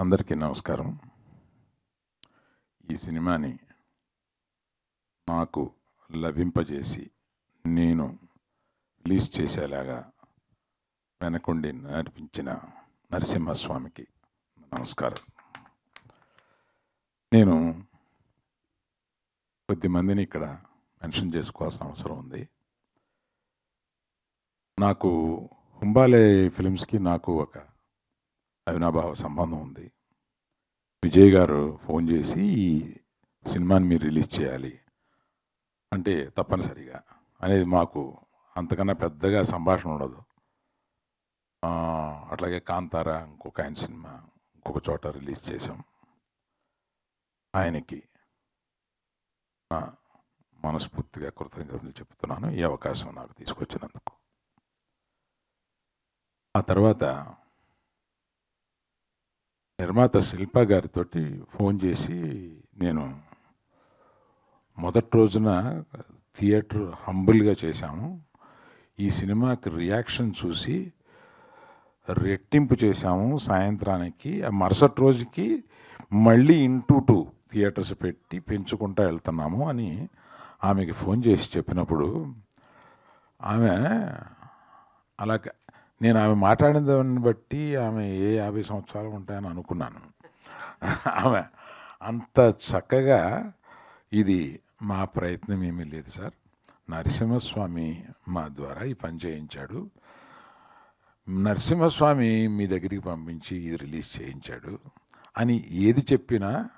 అందరికీ నమస్కారం. ఈ సినిమాని నాకు లభింపజేసి నేను రిలీజ్ చేసేలాగా వెనకుండి నడిపించిన నరసింహస్వామికి నమస్కారం. నేను కొద్దిమందిని ఇక్కడ మెన్షన్ చేసుకోవాల్సిన అవసరం ఉంది. నాకు హుంబాలే ఫిలిమ్స్కి నాకు ఒక అవినాభావ సంబంధం ఉంది. విజయ్ గారు ఫోన్ చేసి ఈ సినిమాని మీరు రిలీజ్ చేయాలి. అంటే తప్పనిసరిగా అనేది మాకు అంతకన్నా పెద్దగా సంభాషణ ఉండదు. అట్లాగే కాంతార ఇంకొక ఆయన సినిమా ఇంకొక చోట రిలీజ్ చేశాం. ఆయనకి మనస్ఫూర్తిగా కృతజ్ఞతలు చెప్తున్నాను. ఈ అవకాశం నాకు తీసుకొచ్చినందుకు. ఆ తర్వాత నిర్మాత శిల్ప గారితో ఫోన్ చేసి నేను మొదటి రోజున థియేటర్ హంబుల్గా చేశాము. ఈ సినిమాకి రియాక్షన్ చూసి రెట్టింపు చేశాము సాయంత్రానికి. ఆ మరుసటి రోజుకి మళ్ళీ ఇంటూ టూ థియేటర్స్ పెట్టి పెంచుకుంటూ వెళ్తున్నాము అని ఆమెకి ఫోన్ చేసి చెప్పినప్పుడు ఆమె అలా నేను ఆమె మాట్లాడిన దాన్ని బట్టి ఆమె ఏ యాభై సంవత్సరాలు ఉంటాయని అనుకున్నాను. ఆమె అంత చక్కగా ఇది మా ప్రయత్నం ఏమీ లేదు సార్. నరసింహస్వామి మా ద్వారా ఈ పని చేయించాడు. నరసింహస్వామి మీ దగ్గరికి పంపించి ఇది రిలీజ్ చేయించాడు అని ఏది చెప్పినా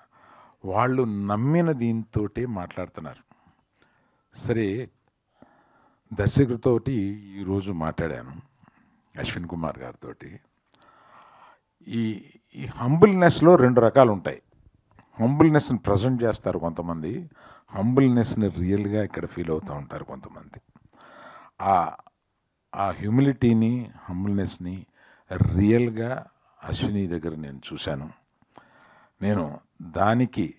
వాళ్ళు నమ్మిన దీంతో మాట్లాడుతున్నారు. సరే దర్శకుడితోటి ఈరోజు మాట్లాడాను. అశ్విన్ కుమార్ గారితో ఈ ఈ హంబుల్నెస్లో రెండు రకాలు ఉంటాయి హంబుల్నెస్ని ప్రజెంట్ చేస్తారు కొంతమంది హంబుల్నెస్ని రియల్గా ఇక్కడ ఫీల్ అవుతూ ఉంటారు కొంతమంది. ఆ ఆ హ్యూమిలిటీని హంబుల్నెస్ని రియల్గా అశ్విని దగ్గర నేను చూశాను. నేను దానికి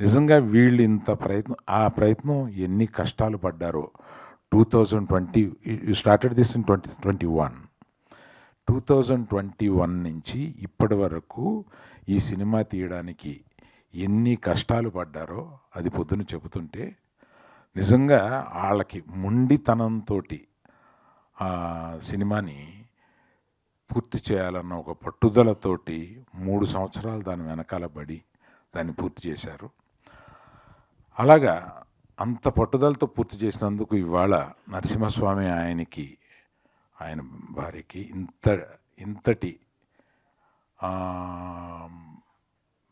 నిజంగా వీళ్ళు ఇంత ప్రయత్నం ఆ ప్రయత్నం ఎన్ని కష్టాలు పడ్డారో two thousand twenty you started this in twenty twenty one two thousand twenty one నుంచి ఇప్పటి వరకు ఈ సినిమా తీయడానికి ఎన్ని కష్టాలు పడ్డారో అది పొద్దున చెబుతుంటే నిజంగా వాళ్ళకి మొండితనంతో సినిమాని పూర్తి చేయాలన్న ఒక పట్టుదలతోటి మూడు సంవత్సరాలు దాని వెనకాల పడి దాన్ని పూర్తి చేశారు. అలాగా అంత పట్టుదలతో పూర్తి చేసినందుకు ఇవాళ నరసింహస్వామి ఆయనకి ఆయన భార్యకి ఇంత ఇంతటి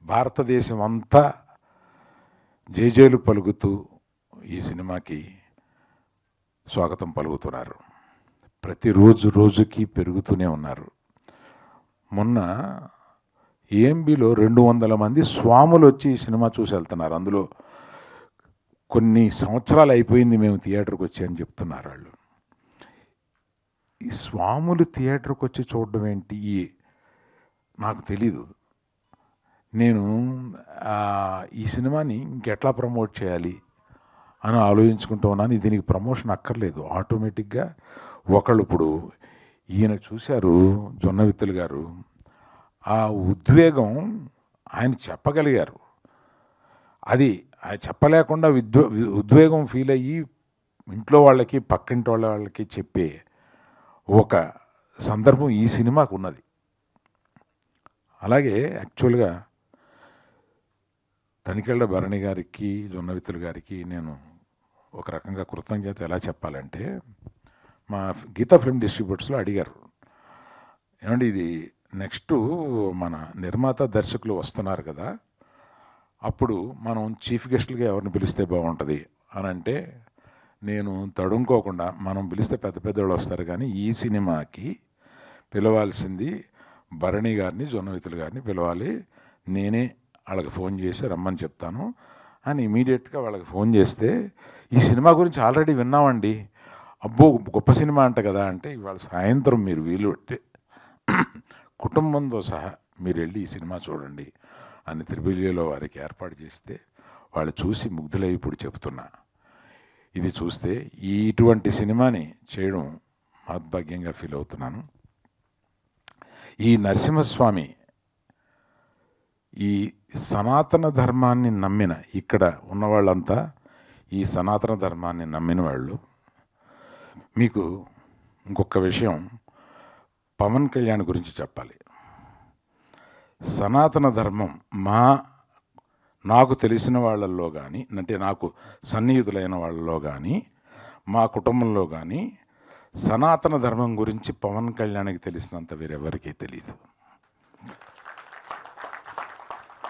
భారతదేశం అంతా జేజేలు పలుకుతూ ఈ సినిమాకి స్వాగతం పలుకుతున్నారు. ప్రతిరోజు రోజుకి పెరుగుతూనే ఉన్నారు. మొన్న ఏఎంబిలో రెండు వందల మంది స్వాములు వచ్చి ఈ సినిమా చూసి వెళ్తున్నారు. అందులో కొన్ని సంవత్సరాలు అయిపోయింది మేము థియేటర్కి వచ్చి అని చెప్తున్నారు వాళ్ళు. ఈ స్వాములు థియేటర్కి వచ్చి చూడడం ఏంటి? నాకు తెలీదు. నేను ఈ సినిమాని ఇంకెట్లా ప్రమోట్ చేయాలి అని ఆలోచించుకుంటూ ఉన్నాను. దీనికి ప్రమోషన్ అక్కర్లేదు. ఆటోమేటిక్గా ఒకళ్ళు ఇప్పుడు ఈయన చూశారు జొన్నవిత్తులు గారు. ఆ ఉద్వేగం ఆయన చెప్పగలిగారు. అది చెప్పలేకుండా విద్వ ఉద్వేగం ఫీల్ అయ్యి ఇంట్లో వాళ్ళకి పక్కింటి వాళ్ళ వాళ్ళకి చెప్పే ఒక సందర్భం ఈ సినిమాకు ఉన్నది. అలాగే యాక్చువల్గా తనికెళ్ళ భరణి గారికి జొన్నవిత్తులు గారికి నేను ఒక రకంగా కృతజ్ఞత ఎలా చెప్పాలంటే మా గీతా ఫిల్మ్ డిస్ట్రిబ్యూటర్స్లో అడిగారు. ఏమండి ఇది నెక్స్ట్ మన నిర్మాత దర్శకులు వస్తున్నారు కదా అప్పుడు మనం చీఫ్ గెస్ట్లుగా ఎవరిని పిలిస్తే బాగుంటుంది? అని అంటే నేను తడుముకోకుండా మనం పిలిస్తే పెద్ద పెద్దవాళ్ళు వస్తారు కానీ ఈ సినిమాకి పిలవాల్సింది భరణి గారిని జొన్నవితులు గారిని పిలవాలి. నేనే వాళ్ళకి ఫోన్ చేసి రమ్మని చెప్తాను. అని ఇమీడియట్గా వాళ్ళకి ఫోన్ చేస్తే ఈ సినిమా గురించి ఆల్రెడీ విన్నామండి. అబ్బో గొప్ప సినిమా అంట కదా అంటే ఇవాళ సాయంత్రం మీరు వీలు పెట్టి కుటుంబంతో సహా మీరు వెళ్ళి ఈ సినిమా చూడండి. అని త్రిబులిలో వారికి ఏర్పాటు చేస్తే వాళ్ళు చూసి ముగ్ధులై ఇప్పుడు చెప్తున్నా. ఇది చూస్తే ఈ ఇటువంటి సినిమాని చేయడం మహద్భాగ్యంగా ఫీల్ అవుతున్నాను. ఈ నరసింహస్వామి ఈ సనాతన ధర్మాన్ని నమ్మిన ఇక్కడ ఉన్న వాళ్ళంతా ఈ సనాతన ధర్మాన్ని నమ్మిన వాళ్ళు. మీకు ఇంకొక విషయం పవన్ కళ్యాణ్ గురించి చెప్పాలి. సనాతన ధర్మం మా నాకు తెలిసిన వాళ్ళల్లో కానీ అంటే నాకు సన్నిహితులైన వాళ్ళలో కానీ మా కుటుంబంలో కానీ సనాతన ధర్మం గురించి పవన్ కళ్యాణ్కి తెలిసినంత వేరెవరికీ తెలియదు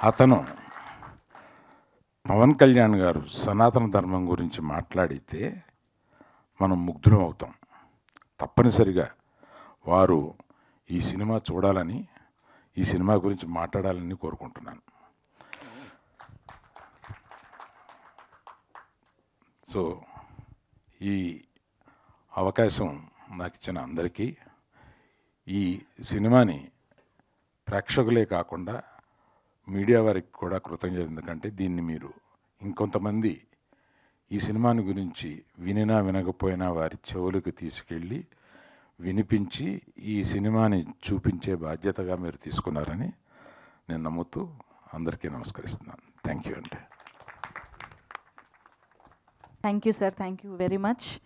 అతను పవన్ కళ్యాణ్ గారు సనాతన ధర్మం గురించి మాట్లాడితే మనం ముగ్ధులం అవుతాం. తప్పనిసరిగా వారు ఈ సినిమా చూడాలని ఈ సినిమా గురించి మాట్లాడాలని కోరుకుంటున్నాను. సో ఈ అవకాశం నాకు ఇచ్చిన అందరికీ ఈ సినిమాని ప్రేక్షకులే కాకుండా మీడియా వారికి కూడా కృతజ్ఞత ఎందుకంటే దీన్ని మీరు ఇంకొంతమంది ఈ సినిమాని గురించి వినినా వినకపోయినా వారి చెవులకు తీసుకెళ్ళి వినిపించి ఈ సినిమాని చూపించే బాధ్యతగా మీరు తీసుకున్నారని నేను నమ్ముతూ అందరికీ నమస్కరిస్తున్నాను. థ్యాంక్ యూ అండి. Thank you sir thank you very much